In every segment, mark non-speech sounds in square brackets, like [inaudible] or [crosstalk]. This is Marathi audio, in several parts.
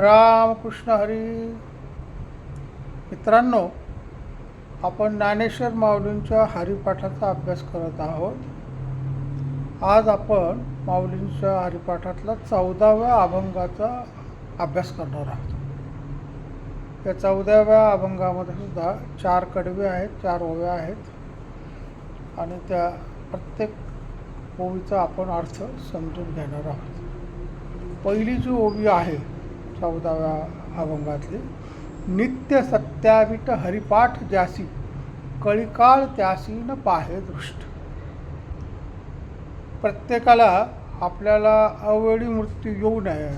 रामकृष्ण हरी. मित्रांनो आपण ज्ञानेश्वर माऊलींच्या हरिपाठाचा अभ्यास करत आहोत. आज आपण माऊलींच्या हरिपाठातला चौदाव्या अभंगाचा अभ्यास करणार आहोत. या चौदाव्या अभंगामध्ये सुद्धा चार कडवे आहेत चार ओव्या आहेत. आणि त्या प्रत्येक ओवीचा आपण अर्थ समजून घेणार आहोत. पहिली जी ओवी आहे चौदाव्या अभंगातले नित्य सत्याविट हरिपाठ ज्यासी कळिकाळ त्यासी न पाहे दृष्ट. प्रत्येकाला आपल्याला अवेळी मृत्यू येऊ नये.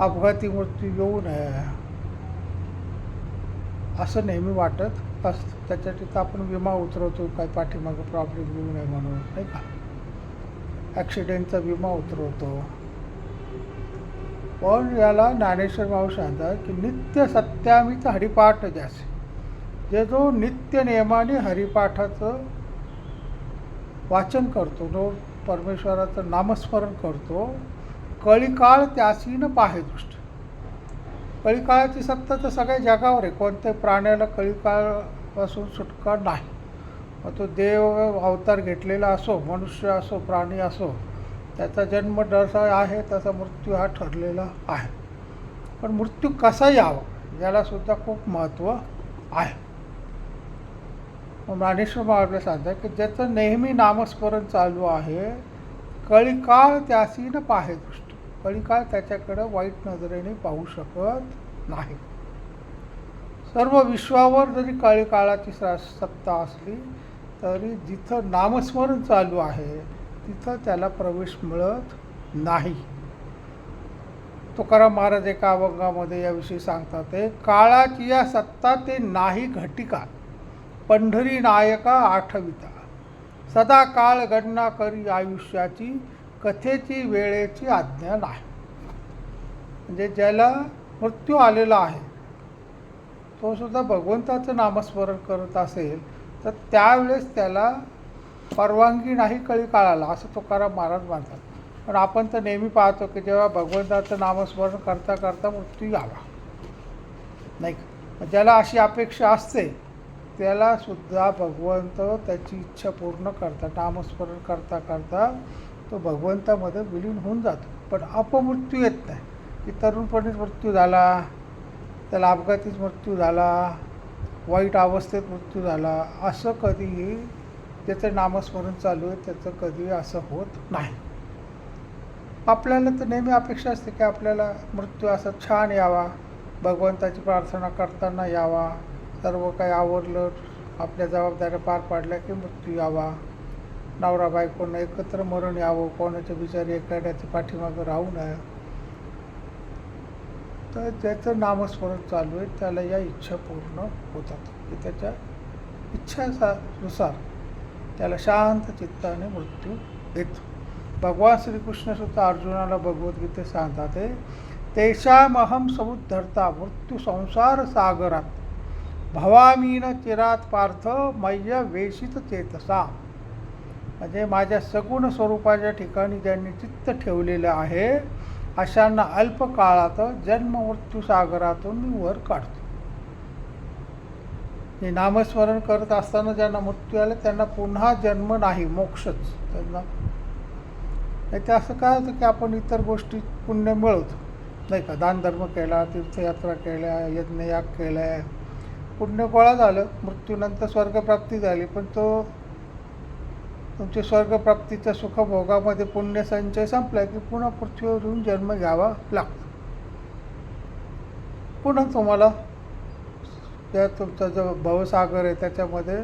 अपघाती मृत्यू येऊ नये. असं नेहमी वाटत असतं. त्याच्यासाठी तर आपण विमा उतरवतो काय पाठीमागं प्रॉब्लेम येऊ नये म्हणून नाही का? ॲक्सिडेंटचा विमा उतरवतो. पण याला ज्ञानेश्वर भाऊ सांगतात की नित्य सत्यामित हरिपाठ ज्याचे. जे जो नित्य नियमाने हरिपाठाचं वाचन करतो जो परमेश्वराचं नामस्मरण करतो कळीकाळ त्यासी पाहे दृष्ट. कळीकाळाची सत्ता तर सगळ्या जगावर आहे. कोणत्याही प्राण्याला कळीकाळापासून सुटका नाही. मग तो देव अवतार घेतलेला असो मनुष्य असो प्राणी असो त्याचा जन्म जसा आहे तसा मृत्यू हा ठरलेला आहे. पण मृत्यू कसा यावा यालासुद्धा खूप महत्त्व आहे. मग ज्ञानेश्वर महाराज सांगतात की ज्याचं नेहमी नामस्मरण चालू आहे कळीकाळ त्यासी न पाहे दृष्ट. कळीकाळ त्याच्याकडं वाईट नजरेने पाहू शकत नाही. सर्व विश्वावर जरी काळीकाळाची स- सत्ता असली तरी जिथं नामस्मरण चालू आहे तिथं त्याला प्रवेश मिळत नाही. तुकाराम महाराज एका अभंगामध्ये याविषयी सांगतात ते काळाची या सत्ता ते नाही घटिका पंढरी नायका आठविता. सदा काळ गणना करी आयुष्याची कथेची वेळेची आज्ञा नाही. म्हणजे ज्याला मृत्यू आलेला आहे तो सुद्धा भगवंताचं नामस्मरण करत असेल तर त्यावेळेस त्याला परवानगी नाही कळी काळाला असं तुकाराम महाराज मानतात पण आपण तर नेहमी पाहतो की जेव्हा भगवंताचं नामस्मरण करता करता मृत्यू यावा नाही का? ज्याला अशी अपेक्षा असते त्याला सुद्धा भगवंत त्याची इच्छा पूर्ण करतात नामस्मरण करता करता तो भगवंतामध्ये विलीन होऊन जातो. पण अपमृत्यू येत नाही. की तरुणपणीच मृत्यू झाला त्याला अपघातीच मृत्यू झाला वाईट अवस्थेत मृत्यू झाला असं कधीही त्याचं नामस्मरण चालू आहे त्याचं कधी असं होत नाही. आपल्याला तर नेहमी अपेक्षा असते की आपल्याला मृत्यू असा छान यावा भगवंताची प्रार्थना करताना यावा सर्व काही आवरलं आपल्या जबाबदाऱ्या पार पाडल्या की मृत्यू यावा. नवरा बायकोनं एकत्र मरण यावं कोणाच्या बिचारी एकट्याच्या पाठीमागं राहू नये. तर ज्याचं नामस्मरण चालू आहे त्याला या इच्छा पूर्ण होतात. की त्याच्या इच्छानुसार त्याला शांत चित्ताने मृत्यू येतो भगवान श्रीकृष्ण सुद्धा अर्जुनाला भगवद्गीतेत सांगतात ते तेषामहम समुद्धरता मृत्यू संसार सागरात। भवामीन चिरात पार्थ मय्य वेशित चेतसा। म्हणजे माझ्या सगुण स्वरूपाच्या ठिकाणी ज्यांनी चित्त ठेवलेलं आहे अशांना अल्पकाळात जन्म मृत्यू सागरातून मी वर काढतो. हे नामस्मरण करत असताना ज्यांना मृत्यू आले त्यांना पुन्हा जन्म नाही मोक्षच. त्यांना नाही ते असं काय होतं की आपण इतर गोष्टी पुण्य मिळवतो. नाही का दानधर्म केला तीर्थयात्रा केल्या यज्ञयाग केल्या पुण्य गोळा झालं मृत्यूनंतर स्वर्गप्राप्ती झाली पण तो तुमच्या स्वर्गप्राप्तीच्या सुखभोगामध्ये पुण्य संचय संपला की पुन्हा पृथ्वीवर येऊन जन्म घ्यावा लागतो. पुन्हा तुम्हाला त्या तुमचा जो भवसागर आहे त्याच्यामध्ये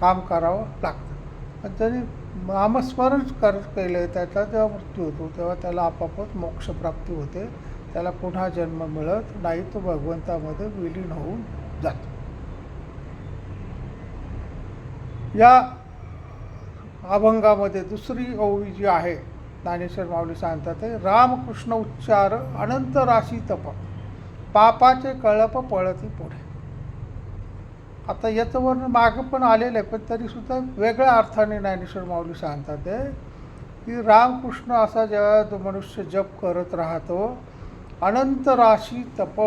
काम करावं लागतं. पण त्यांनी नामस्मरण कर केलं त्याचा जेव्हा मृत्यू होतो तेव्हा त्याला आपापच मोक्षप्राप्ती होते. त्याला पुन्हा जन्म मिळत नाही तो भगवंतामध्ये विलीन होऊन जातो. या अभंगामध्ये दुसरी ओवी जी आहे ज्ञानेश्वर माऊली सांगतात ते रामकृष्ण उच्चार अनंत राशी तप. पापाचे कळप पळती पुढे. आता याचं वर्णन मागं पण आलेलं आहे पण तरीसुद्धा वेगळ्या अर्थाने ज्ञानेश्वर माऊली सांगतात आहे की रामकृष्ण असा जेव्हा तो मनुष्य जप करत राहतो अनंत राशी तप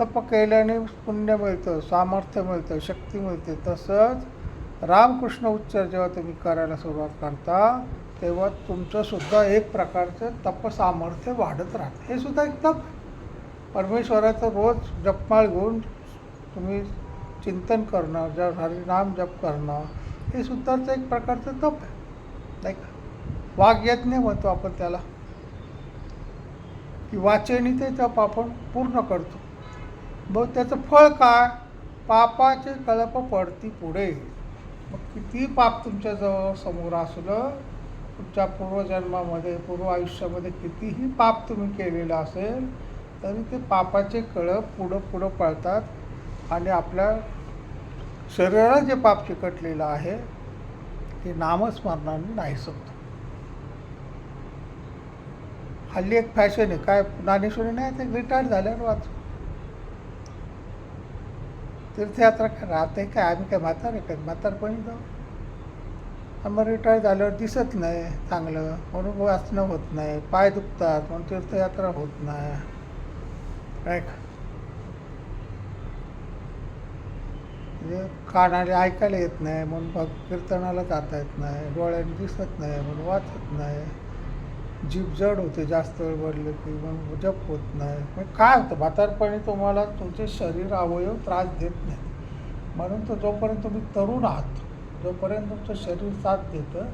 तप केल्याने पुण्य मिळतं सामर्थ्य मिळतं शक्ती मिळते. तसंच रामकृष्ण उच्चार जेव्हा तुम्ही करायला सुरुवात करता तेव्हा तुमचंसुद्धा एक प्रकारचं तपसामर्थ्य वाढत राहतं. हे सुद्धा एक तप परमेश्वराचं रोज जपमाळ घेऊन तुम्ही चिंतन करणं ज हरिनाम जप करणं हे सुद्धाच एक प्रकारचं तप आहे. नाही का? वाघयज्ञ म्हणतो आपण त्याला. की वाचेनी ते तप आपण पूर्ण करतो. मग त्याचं फळ काय? पापाचे कळप पडती पुढे. मग किती पाप तुमच्याजवळ समोर असलं तुमच्या पूर्वजन्मामध्ये पूर्व आयुष्यामध्ये कितीही पाप तुम्ही केलेलं असेल तरी ते पापाचे कळप पुढं पुढं पळतात. आणि आपल्या शरीराला जे पाप चिकटलेलं आहे ते नामस्मरणाने नाहीस होतं हल्ली एक फॅशन आहे. काय ज्ञानेश्वरी नाही ते रिटायर्ड झाल्यावर वाच. तीर्थयात्रा काय राहते काय? आम्ही काय म्हातारे काय? म्हातारपणी जाऊ. आम्हाला मग रिटायर झाल्यावर दिसत नाही चांगलं. म्हणून वाचणं होत नाही. पाय दुखतात म्हणून तीर्थयात्रा होत नाही. काय का म्हणजे कानाने ऐकायला येत नाही म्हणून भग कीर्तनाला जाता येत नाही डोळ्याने दिसत नाही म्हणून वाचत नाही. जीभ जड होते जास्त वेळ भरले की मग जप होत नाही. मग काय होतं? म्हातारपणी तुम्हाला तुमचे शरीर अवयव त्रास देत नाही. म्हणून तो जोपर्यंत तुम्ही तरुण आहात जोपर्यंत तुमचं शरीर साथ देतं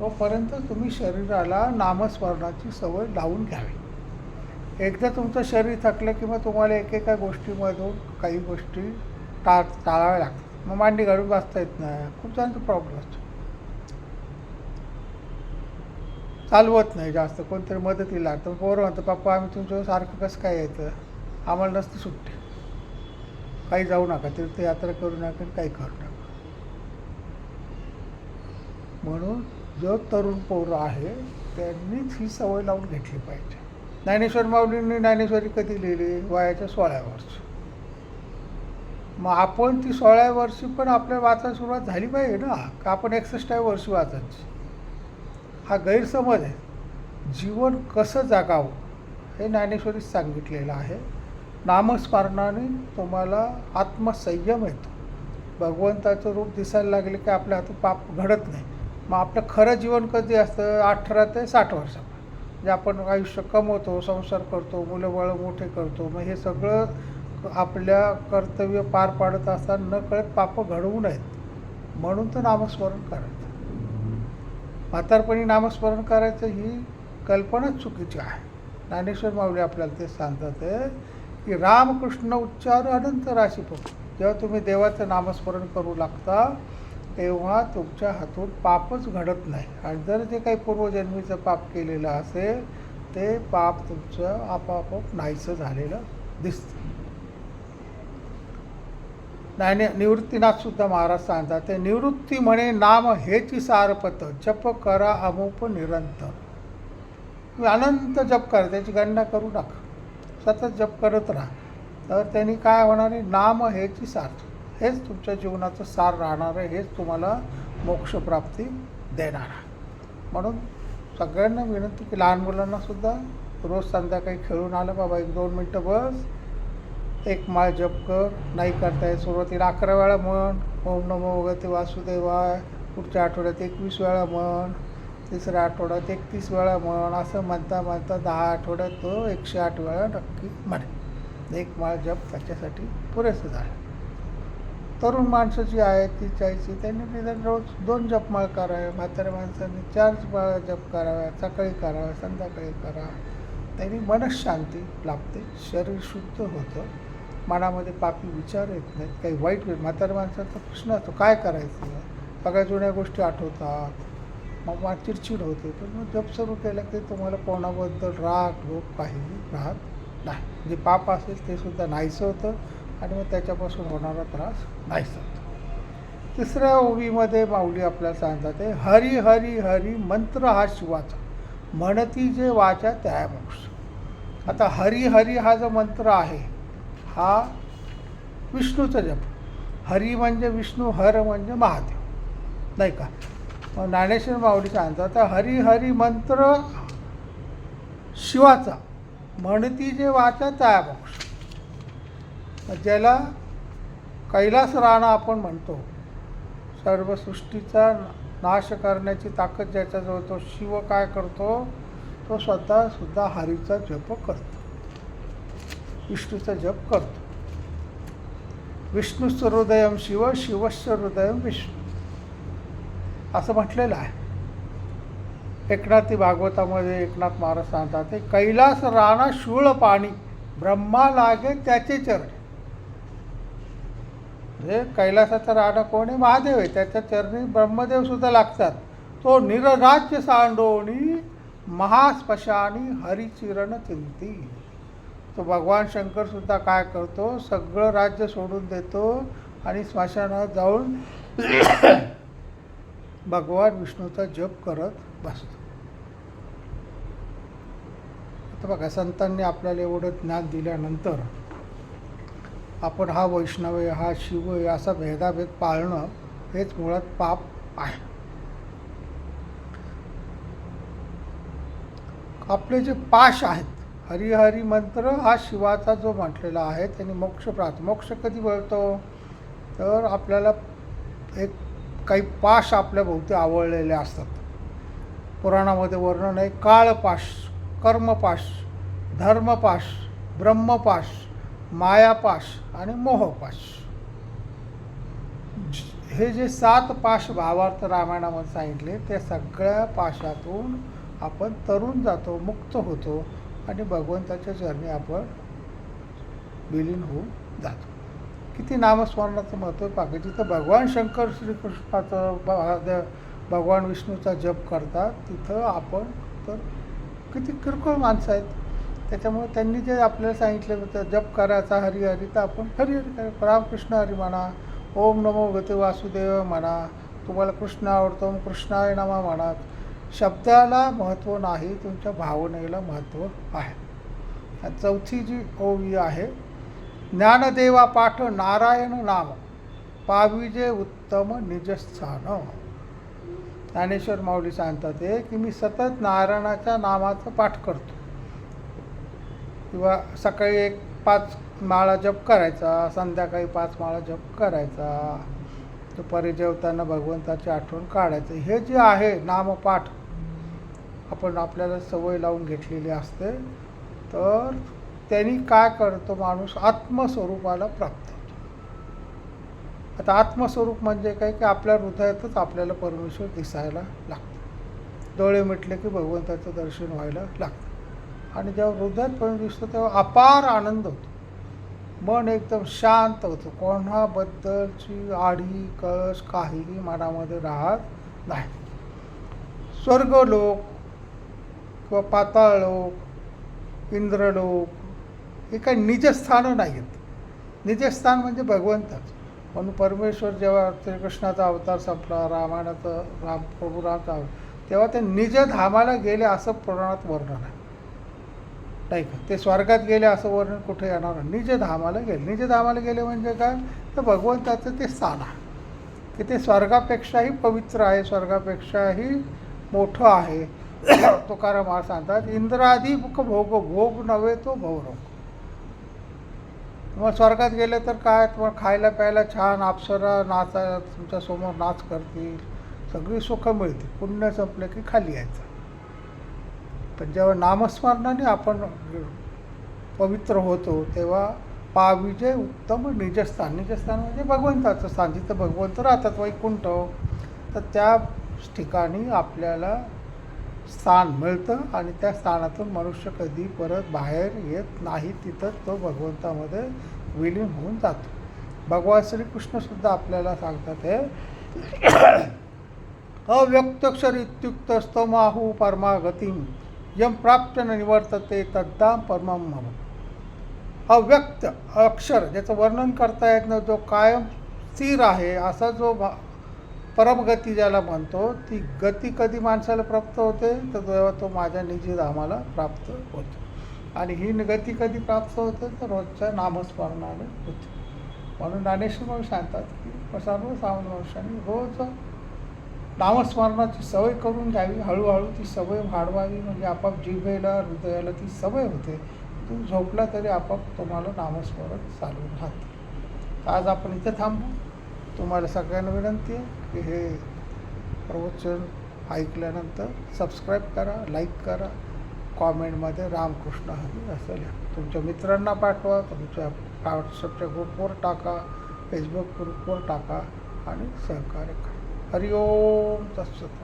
तोपर्यंत तुम्ही शरीराला नामस्मरणाची सवय लावून घ्यावी. एकदा तुमचं शरीर थकलं की मग तुम्हाला एकेका गोष्टीमधून काही गोष्टी टाळ टाळावे लागतात. मग मांडी घालून बसता येत नाही. खूप जणांचा प्रॉब्लेम असतो चालवत नाही जास्त. कोणतरी मदतीला लागतं. पोरं म्हणतं पप्पा आम्ही तुमच्या सारखं कसं काय येतं आम्हाला नसतं सुट्टी काही जाऊ नका. तीर्थयात्रा करू नका काही करू नका. म्हणून जो तरुण पोरं आहे त्यांनीच ही सवय लावून घेतली पाहिजे. ज्ञानेश्वर माऊलींनी ज्ञानेश्वरी कधी लिहिली? वयाच्या सोळाव्या वर्षी. मग आपण ती सोळाव्या वर्षी पण आपल्या वाचायला सुरुवात झाली पाहिजे ना. का आपण एकसष्टाव्या वर्षी वाचायची? हा गैरसमज आहे. जीवन कसं जागावं हे ज्ञानेश्वरीच सांगितलेलं आहे. नामस्मरणाने तुम्हाला आत्मसंयम येतो. भगवंताचं रूप दिसायला लागले की आपल्या हातून पाप घडत नाही. मग आपलं खरं जीवन कधी असतं? अठरा ते साठ वर्षापर्यंत म्हणजे आपण आयुष्य कमवतो संसार करतो मुलं बाळं मोठे करतो मग हे सगळं आपल्या कर्तव्य पार पाडत असताना नकळत पाप पापं घडवू नयेत. म्हणून तर नामस्मरण करायचं. म्हातारपणी नामस्मरण करायचं ही कल्पनाच चुकीची आहे. ज्ञानेश्वर माऊली आपल्याला ते सांगतात आहे की रामकृष्ण उच्चार अनंत राशी जेव्हा तुम्ही देवाचं नामस्मरण करू लागता तेव्हा तुमच्या हातून पापच घडत नाही. आणि जर जे काही पूर्वजन्मीचं पाप केलेलं असेल ते पाप तुमचं आपाआप नाहीसं झालेलं दिसतं. नाही निवृत्तीनाथसुद्धा महाराज सांगतात ते निवृत्ती म्हणे नाम हेची सारपत जप करा अमुप निरंतर. तुम्ही अनंत जप करा त्याची गणना करू नका. सतत जप करत राहा. तर त्यांनी काय होणार आहे नाम हेची सार हेच तुमच्या जीवनाचं सार राहणार आहे हेच तुम्हाला मोक्षप्राप्ती देणार आहे. म्हणून सगळ्यांना विनंती की लहान मुलांनासुद्धा रोज संध्याकाळी खेळून आलं बाबा एक दोन मिनटं बस एक माळ जप कर नाही करता येत सुरुवातीला अकरा वेळा म्हण ओम नमो भगवते वासुदेवाय पुढच्या आठवड्यात एकवीस वेळा म्हण तिसऱ्या आठवड्यात एकतीस वेळा म्हण असं म्हणता म्हणता दहा आठवड्यात तो एकशे आठ वेळा नक्की म्हणे. एक माळ जप त्याच्यासाठी पुरेसं झालं. तरुण माणसं जी आहेत ती चायची त्यांनी निदान रोज दोन जपमाळ करावे. म्हाताऱ्या माणसांनी चार माळ जप कराव्या सकाळी कराव्या संध्याकाळी करा त्यांनी मनशांती लाभते. शरीर शुद्ध होतं. मनामध्ये पापी विचार येत नाहीत काही वाईट वेळ म्हाताऱ्या माणसाचा प्रश्न असतो काय करायचं? सगळ्या जुन्या गोष्टी आठवतात. मग मला चिडचिड होते. पण मग जप सुरू केलं की तुम्हाला कोणाबद्दल राग लोक काहीही राहत नाही. जे पाप असेल ते सुद्धा नाहीसं होतं आणि मग त्याच्यापासून होणारा त्रास नाहीसा होतो. तिसऱ्या ओवीमध्ये माऊली आपल्याला सांगतात हरी हरी हरी मंत्र हा शिवाचा. म्हणती जे वाचा त्या मोक्ष आता हरी हरी हा जो मंत्र आहे हा विष्णूचा जप. हरी म्हणजे विष्णू हर म्हणजे महादेव. नाही का? मग ज्ञानेश्वर माऊली सांगतात तर हरी हरी मंत्र शिवाचा. म्हणती जे वाचा त्या मोक्ष. ज्याला कैलास राणा आपण म्हणतो सर्व सृष्टीचा नाश करण्याची ताकद ज्याच्याजवळ तो शिव काय करतो तो स्वतः सुद्धा हरीचा जप करतो. विष्णूचा जप करतो. विष्णूचं हृदयम शिव शिवश्च हृदयम विष्णू. असं म्हटलेलं आहे. एकनाथी भागवतामध्ये एकनाथ महाराज सांगतात ते कैलास राणा शूळ पाणी ब्रह्मा लागे त्याचे चरणे. म्हणजे कैलासाचा राणा कोण आहे? महादेव आहे. त्याच्या चरणी ब्रह्मदेव सुद्धा लागतात. तो निरराज्य सांडोणी महास्पशानी हरिचिरण चिंती. तो भगवान शंकरसुद्धा काय करतो? सगळं राज्य सोडून देतो आणि स्मशानात जाऊन [coughs] भगवान विष्णूचा जप करत बसतो. आता बघा संतांनी आपल्याला एवढं ज्ञान दिल्यानंतर आपण हा वैष्णव आहे हा शिव आहे असा भेदाभेद पाळणं हेच मुळात पाप आहे. आपले जे पाश आहेत हरिहरी मंत्र हा शिवाचा जो म्हटलेला आहे त्यांनी मोक्ष प्राप्त. मोक्ष कधी मिळतो? तर आपल्याला एक काही पाश आपल्या भोवती आवळलेले असतात. पुराणामध्ये वर्णन आहे काळपाश कर्मपाश धर्मपाश ब्रह्मपाश मायापाश आणि मोहपाश हे जे सात पाश भावार्थ रामायणामध्ये सांगितले ते सगळ्या पाशातून आपण तरुण जातो मुक्त होतो. आणि भगवंताच्या चरणी आपण विलीन होऊन जातो. किती नामस्मरणाचं महत्त्व आहे तर भगवान शंकर श्रीकृष्णाचं भगवान विष्णूचा जप करतात तिथं आपण तर किती किरकोळ माणसं आहेत. त्याच्यामुळे त्यांनी जे आपल्याला सांगितलं होतं जप करायचा हरिहरी तर आपण हरिहरी करा. रामकृष्ण हरी म्हणा ओम नमो गते वासुदेव म्हणा तुम्हाला कृष्ण आवडतो कृष्णाय नमा म्हणा. शब्दाला महत्त्व नाही तुमच्या भावनेला महत्त्व आहे. चौथी जी ओवी आहे ज्ञानदेवा पाठ नारायण नाम पाविजे उत्तम निजस्थान. ज्ञानेश्वर माऊली सांगतात ते की मी सतत नारायणाच्या नामाचं पाठ करतो. किंवा सकाळी एक पाच माळा जप करायचा संध्याकाळी पाच माळा जप करायचा दुपारी जेवताना भगवंताची आठवण काढायचं हे जे आहे नामपाठ आपण आपल्याला सवय लावून घेतलेली असते तर त्यांनी काय करतो माणूस? आत्मस्वरूपाला प्राप्त होतो. आता आत्मस्वरूप म्हणजे काय? की आपल्या हृदयातच आपल्याला परमेश्वर दिसायला लागतो. डोळे मिटले की भगवंताचं दर्शन व्हायला लागतं. आणि जेव्हा हृदयात पण दिसतो तेव्हा अपार आनंद होतो. मन एकदम शांत होतं. कोणाबद्दलची आडी कळस काहीही मनामध्ये राहत नाही. स्वर्गलोक किंवा पाताळलोक इंद्रलोक हे काही निजस्थानं नाही आहेत निजस्थान म्हणजे भगवंतच. म्हणून परमेश्वर जेव्हा श्रीकृष्णाचा अवतार संपला रामायणाचं राम प्रभू रामचा अवतार तेव्हा ते निजधामाला गेले असं पुराणात वर्णन आहे. नाही का? ते स्वर्गात गेले असं वर्णन कुठे येणार? निजधामाला गेले. निजधामाला गेले म्हणजे काय? तर भगवंताचं ते स्थान आहे. की ते स्वर्गापेक्षाही पवित्र आहे स्वर्गापेक्षाही मोठं आहे. तुकाराम महाराज सांगतात इंद्रादी मुख भोग भोग नव्हे तो भवरोग. मग स्वर्गात गेले तर काय तुम्हाला खायला प्यायला छान अप्सरा नाचा तुमच्यासमोर नाच करतील सगळी सुखं मिळतील. पुण्य संपलं की खाली यायचं. पण जेव्हा नामस्मरणाने आपण पवित्र होतो तेव्हा पाविजय उत्तम निजस्थान. निजस्थान म्हणजे भगवंताचं स्थान. जिथं भगवंत राहतात वैकुंठ तर त्या ठिकाणी आपल्याला स्थान मिळतं आणि त्या स्थानातून मनुष्य कधी परत बाहेर येत नाही तिथंच तो भगवंतामध्ये विलीन होऊन जातो. भगवान श्रीकृष्णसुद्धा आपल्याला सांगतात हे अव्यक्तक्षर इत्युक्त स्तमाहू परमागतीम यम प्राप्त न निवर्तते तद्दाम परमम अव्यक्त अक्षर ज्याचं वर्णन करता येत नाही जो कायम स्थिर आहे असा जो भा- परमगती ज्याला म्हणतो ती गती कधी माणसाला प्राप्त होते तर तेव्हा तो माझ्या निजी धामाला प्राप्त होतो. आणि ही गती कधी प्राप्त होते तर रोजच्या नामस्मरणाने होते. म्हणून ज्ञानेश्वर मग सांगतात की सर्वसामान्य मनुष्याने रोज नामस्मरणाची सवय करून घ्यावी. हळूहळू ती सवय वाढवावी. म्हणजे आपाप जिभेला हृदयाला ती सवय होते. तू झोपला तरी आपाप तुम्हाला नामस्मरण चालू राहते. आज आपण इथे थांबू. तुम्हाला सगळ्यांना विनंती आहे की हे प्रवचन ऐकल्यानंतर सबस्क्राईब करा लाईक करा कॉमेंटमध्ये रामकृष्ण हरी असं लिहा. तुमच्या मित्रांना पाठवा तुमच्या व्हॉट्सअपच्या ग्रुपवर टाका फेसबुक ग्रुपवर टाका आणि सहकार्य करा. हरिओम तत्सत